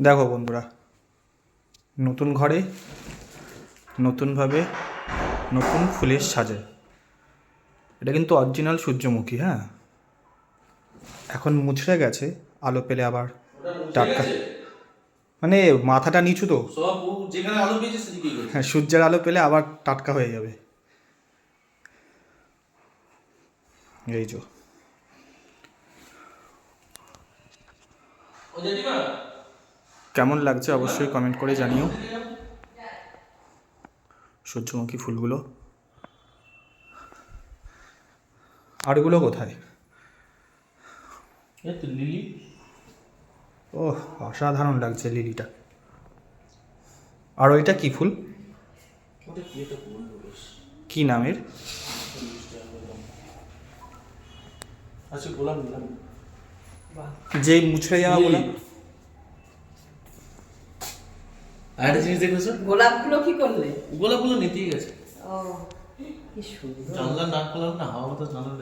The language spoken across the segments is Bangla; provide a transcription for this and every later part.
দেখো বন্ধুরা নতুন ঘরে নতুনভাবে নতুন ফুলের সাজে। এটা কিন্তু অরিজিনাল সূর্যমুখী হ্যাঁ? এখন মুছড়ে গেছে আলো পেলে আবার টাটকা। মানে মাথাটা নিচু তো। হ্যাঁ সূর্যের আলো পেলে আবার টাটকা হয়ে যাবে। এই যে। কেমন লাগছে অবশ্যই কমেন্ট করে জানিও। সূর্যমুখী ফুলগুলো। আরগুলো কোথায়? লিলি। ও অসাধারণ লাগছে লিলিটা। আর ওইটা কি ফুল? কি? নামের? আচ্ছা যে মুছড়ে যাওয়া গোলাপ? আর একটা জিনিস দেখেছ গোলাপগুলো কি করলে? গোলাপগুলো নিতেই গেছে। ও কি সুন্দর। জানলা না খোলাম না হাওয়া বাতাস জানলা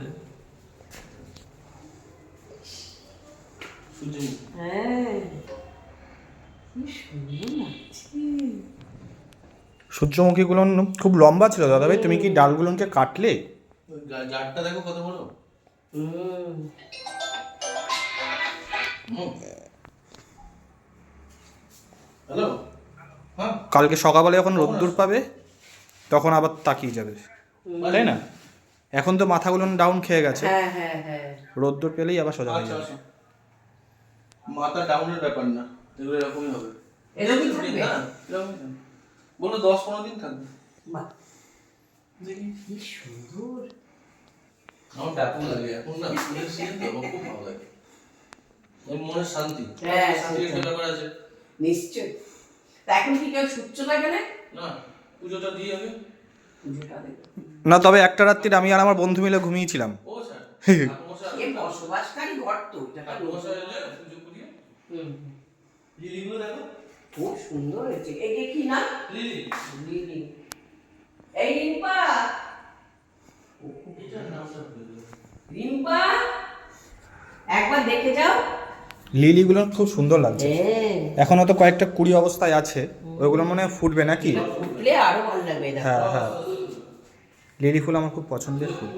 সূর্যমুখী হ্যাঁ কি সুন্দর লাগছে। সূর্যমুখীগুলো খুব লম্বা ছিল দাদা ভাই। তুমি কি ডালগুলোকে কাটলে? জারটা দেখো কত বড়। হ্যালো? হ্যাঁ কালকে সকালবেলা যখন রোদ্দুর পাবে তখন আবার তাকিয়ে যাবে। তাই না? এখন তো মাথাগুলো ডাউন খেয়ে গেছে। হ্যাঁ হ্যাঁ হ্যাঁ। রোদ্দুর পেলেই আবার সোজা হয়ে আচ্ছা যাবে। আচ্ছা মাথা ডাউনের ব্যাপার না এগুলো এরকমই হবে। এরকমই থাকবে? হ্যাঁ, এরকমই থাকবে। বলল দশ পনেরো দিন থাকবে। বাহ। কি সুন্দর। আমার ব্যাপক লাগে এখন না ফুলের সিজন তো খুব ভালো লাগে। ওই শান্তি। হ্যাঁ, শান্তির একটা সেটাই। ব্যাপার আছে। নিশ্চয় তা এখন কি কেউ ছুটছো না এখানে? না পুজোটা দিয়ে আগে পুজোটা দেবে। না তবে একটা রাত্রির আমি আর আমার বন্ধু মিলে ঘুমিয়েছিলাম। ও স্যার এ বসবাসকারী ঘর তো এটা তো ঠাকুমশাই এলে পুজো করিয়ে। হুম। লিলিগুলো দেখো। খুব সুন্দর হয়েছে। একে কি না লিলি। লিলি। এই রিম্পা। রিম্পা একবার দেখে যাও। লিলিগুলো খুব সুন্দর লাগছে। হ্যাঁ। এখনও তো কয়েকটা কুড়ি অবস্থায় আছে। ওইগুলো মনে হয় ফুটবে নাকি? ফুটলে আরও ভালো লাগবে হ্যাঁ হ্যাঁ। লিলি ফুল আমার খুব পছন্দের ফুল।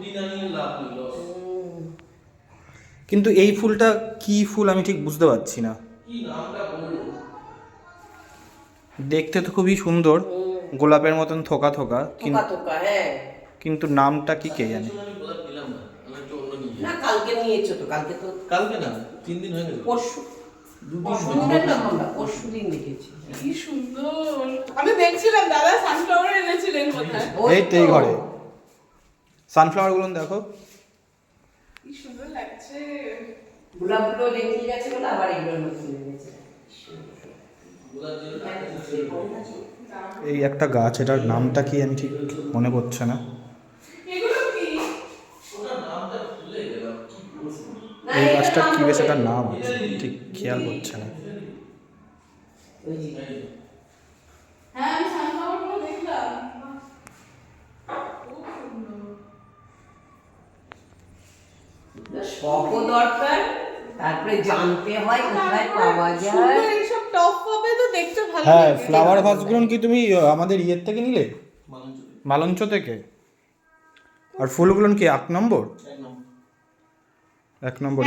কিন্তু এই ফুলটা কি ফুল আমি ঠিক বুঝতে পারছি না। দেখতে তো খুবই সুন্দর। গোলাপের মতন থোকা থোকা কিন- থোকা থোকা হ্যাঁ। কিন্তু নামটা কি কে জানে আমি গোলাপ নিলাম না আমি একটু অন্য নিয়ে যাই। না কালকে নিয়েছো তো কালকে তো কালকে না তিন দিন হয়ে গেছে। পরশু কি সুন্দর। আমি দেখছিলাম দাদা সানফ্লাওয়ার এনেছিলেন কোথায়? এই তো। এই ঘরে। সানফ্লাওয়ারগুলো দেখো। কি সুন্দর লাগছে। গোলাপগুলো রেখে গেছে বলে আবার এগুলো নতুন এনেছে। গোলাপ এই একটা গাছ এটার নামটা কি আমি ঠিক মনে পড়ছে না এগুলো কি ওটার নামটা ভুলে গেলাম কি বলব? না, এই গাছটার নাম কি বেশ একটা নাম আছে ঠিক খেয়াল করছে না। ওই যে, হ্যাঁ আমি সানফ্লাওয়ারগুলো দেখলাম। খুব সুন্দর। শখও দরকার তারপরে জানতে হয় কোথায় পাওয়া যায়। এইসব টপ পাবে তো দেখতে ভালো হ্যাঁ ফ্লাওয়ার ভাসগুলো কি তুমি আমাদের ইয়ের থেকে নিলে? মালঞ্চ থেকে। আর ফুলগুলো কি এক নম্বর? এক নম্বর। এক নম্বর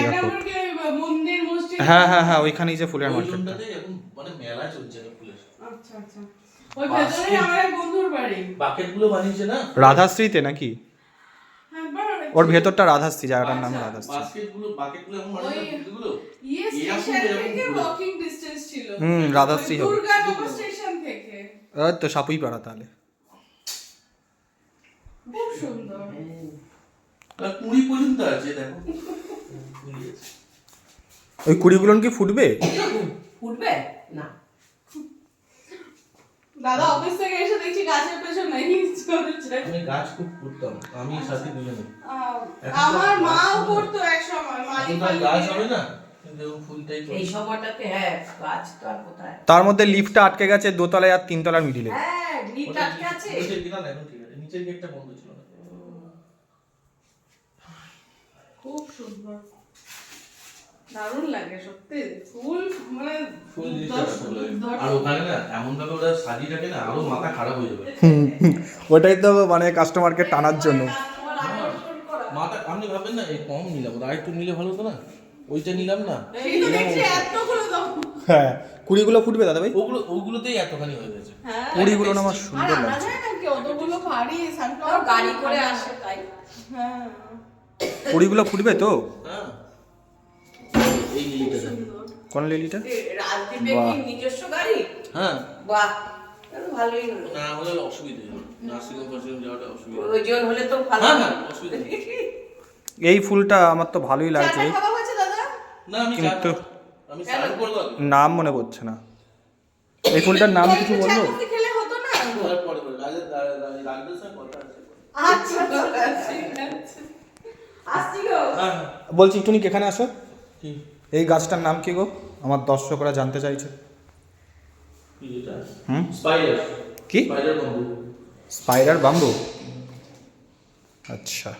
মসজিদ হ্যাঁ হ্যাঁ হ্যাঁ ওইখানেই যে ফুলের মার্কেটটা। মানে মেলা চলছে ফুলের আচ্ছা আচ্ছা। ওই ভেতরে আমার বন্ধুর বাড়ি। বাকেটগুলো বানিয়েছে না? রাধাশ্রীতে নাকি? হ্যাঁ ওর ভেতরটা রাধাশ্রী জায়গাটার নাম রাধাশ্রী। ডিসটেন্স ছিল। হুম, রাধাশ্রী হবে। তো সাপুই পাড়া তাহলে। কুড়ি পর্যন্ত আছে দেখো। ওই কুড়িগুলো কি ফুটবে? ফুটবে? না। দাদা অফিস থেকে এসে দেখছি গাছের পেছনে আমি গাছ খুব করতাম আমি সাথে দুজনে। আহ, এখন তো আমার মাও করতো এক সময় মালি এখন তো আর গাছ হবে না? কিন্তু এখন ফুলটাই এই সময়টাতে হ্যাঁ গাছ তো আর কোথায়? তার মধ্যে লিফটটা আটকে গেছে দোতলায় আর তিনতলার মিডিলে হ্যাঁ লিফট আটকে আছে। নিচের গেট না এখন ঠিক আছে। নিচের গেটটা বন্ধ ছিল খুব সুন্দর। দারুণ লাগে সত্যি। ফুল মানে ফুল জিনিসটা দশ- ভালো লাগে। দশ- আর ওখানে না এমন ভাবে ওরা সাজিয়ে রাখে না আরও মাথা খারাপ হয়ে যাবে। ওটাই তো মানে কাস্টমারকে টানার জন্য। করা। মাথা আপনি ভাবেন না এই কম নিলাম একটু নিলে ভালো হতো না? ওইটা নিলাম না। এই তো দেখছি এতগুলো দাম। হ্যাঁ কুড়িগুলো ফুটবে দাদা ভাই? ওগুলো ওগুলোতেই এতখানি হয়ে গেছে। হ্যাঁ। কুড়িগুলো না আমার সুন্দর লাগছে। যায় অতগুলো ভারী গাড়ি করে আসে তাই। হ্যাঁ। কুড়িগুলো ফুটবে তো? হ্যাঁ। কোন লিলিটা এ, রাজদীপের কি নিজস্ব গাড়ি? হ্যাঁ। বাহ ভালোই হলো। না হলে অসুবিধা যাওয়াটা অসুবিধা। হলে তো ভালো। হ্যাঁ হ্যাঁ অসুবিধা নেই। এই ফুলটা আমার তো ভালোই লাগছে। না কিন্তু-। নাম মনে পড়ছে না। এই ফুলটার নাম কিছু বলল? না? আচ্ছা আচ্ছা, গো। হ্যাঁ বলছি টুনিক এখানে আসো। এই গাছটার নাম কি গো? আমার দর্শকরা জানতে চাইছে। হুম? কি? স্পাইডার বাম্বু আচ্ছা।